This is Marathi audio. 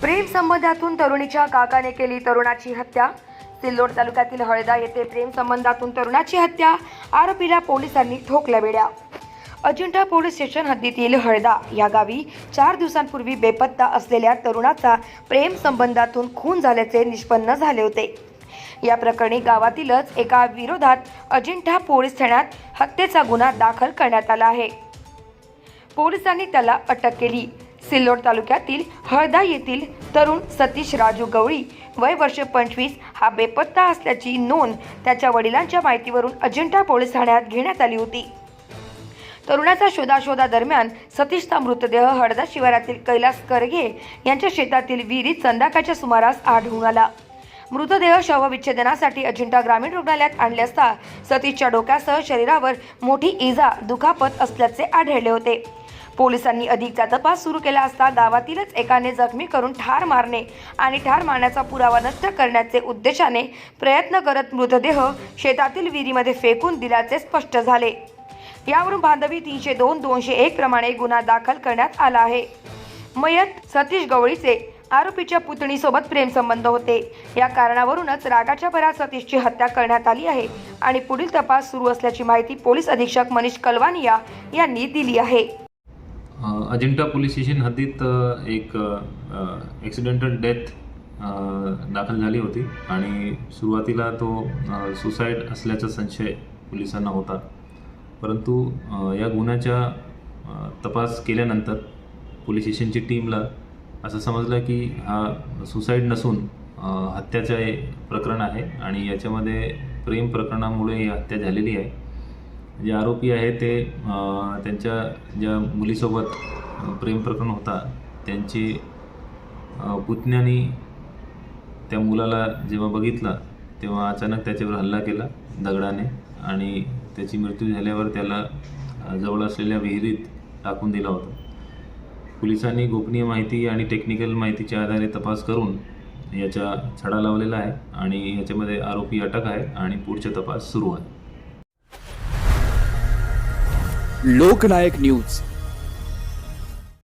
प्रेम संबंधातून तरुणीच्या काकाने केली तरुणाची हत्या. सिल्लोड तालुक्यातील हळदा येथे प्रेम संबंधातून तरुणाची हत्या. आरोपीला पोलिसांनी ठोकल्या वेड्या. अजिंठा पोलीस स्टेशन हद्दीतील हळदा या गावी चार दिवसांपूर्वी बेपत्ता असलेल्या तरुणाचा प्रेम संबंधातून खून झाल्याचे निष्पन्न झाले होते. या प्रकरणी गावातीलच एका विरोधात अजिंठा पोलीस ठाण्यात हत्येचा गुन्हा दाखल करण्यात आला आहे. पोलिसांनी त्याला अटक केली. सिल्लोड तालुक्यातील हळदा येथील तरुण सतीश राजू गवळी वय वर्ष पंचवीस हा बेपत्ता असल्याची नोंद त्याच्या वडिलांच्या माहितीवरून अजिंठा पोलीस ठाण्यात घेण्यात आली होती. तरुणाचा शोधाशोधादरम्यान सतीशचा मृतदेह हळदा शिवारातील कैलास करगे यांच्या शेतातील विहिरीत संध्याकाळच्या सुमारास आढळून आला. मृतदेह शवविच्छेदनासाठी अजिंठा ग्रामीण रुग्णालयात आणले असता सतीशच्या डोक्यासह शरीरावर मोठी इजा दुखापत असल्याचे आढळले होते. पोलिसांनी अधिकचा तपास सुरू केला असता गावातीलच एकाने जखमी करून ठार मारणे आणि ठार मारण्याचा पुरावा नष्ट करण्याचे उद्देशाने प्रयत्न करत मृतदेह शेतातील विहिरीमध्ये फेकून दिल्याचे स्पष्ट झाले. यावरून बांधवी तीनशे दोन दोनशे एक प्रमाणे गुन्हा दाखल करण्यात आला आहे. मयत सतीश गवळीचे आरोपीच्या पुतणीसोबत प्रेमसंबंध होते. या कारणावरूनच रागाच्या भरात सतीशची हत्या करण्यात आली आहे आणि पुढील तपास सुरू असल्याची माहिती पोलीस अधीक्षक मनीष कलवानिया यांनी दिली आहे. अजिंठा पोलीस स्टेशन हद्दीत एक ॲक्सिडेंटल डेथ दाखल झाली होती आणि सुरुवातीला तो सुसाईड असल्याचा संशय पोलिसांना होता. परंतु या गुन्ह्याच्या तपास केल्यानंतर पोलीस स्टेशनची टीमला असं समजलं की हा सुसाईड नसून हत्याचं हे प्रकरण आहे आणि याच्यामध्ये प्रेम प्रकरणामुळे ही हत्या झालेली आहे. जे आरोपी आहे ते त्यांच्या ज्या मुलीसोबत प्रेम प्रकरण होता त्यांची पुतण्यानी त्या मुलाला जेव्हा बघितला तेव्हा अचानक त्याच्यावर हल्ला केला दगडाने आणि त्याची मृत्यू झाल्यावर त्याला जवळ असलेल्या विहिरीत टाकून दिला होता. पोलिसांनी गोपनीय माहिती आणि टेक्निकल माहितीच्या आधारे तपास करून याचा छडा लावलेला आहे आणि याच्यामध्ये आरोपी अटक आहे आणि पुढचे तपास सुरू आहे. लोकनायक न्यूज.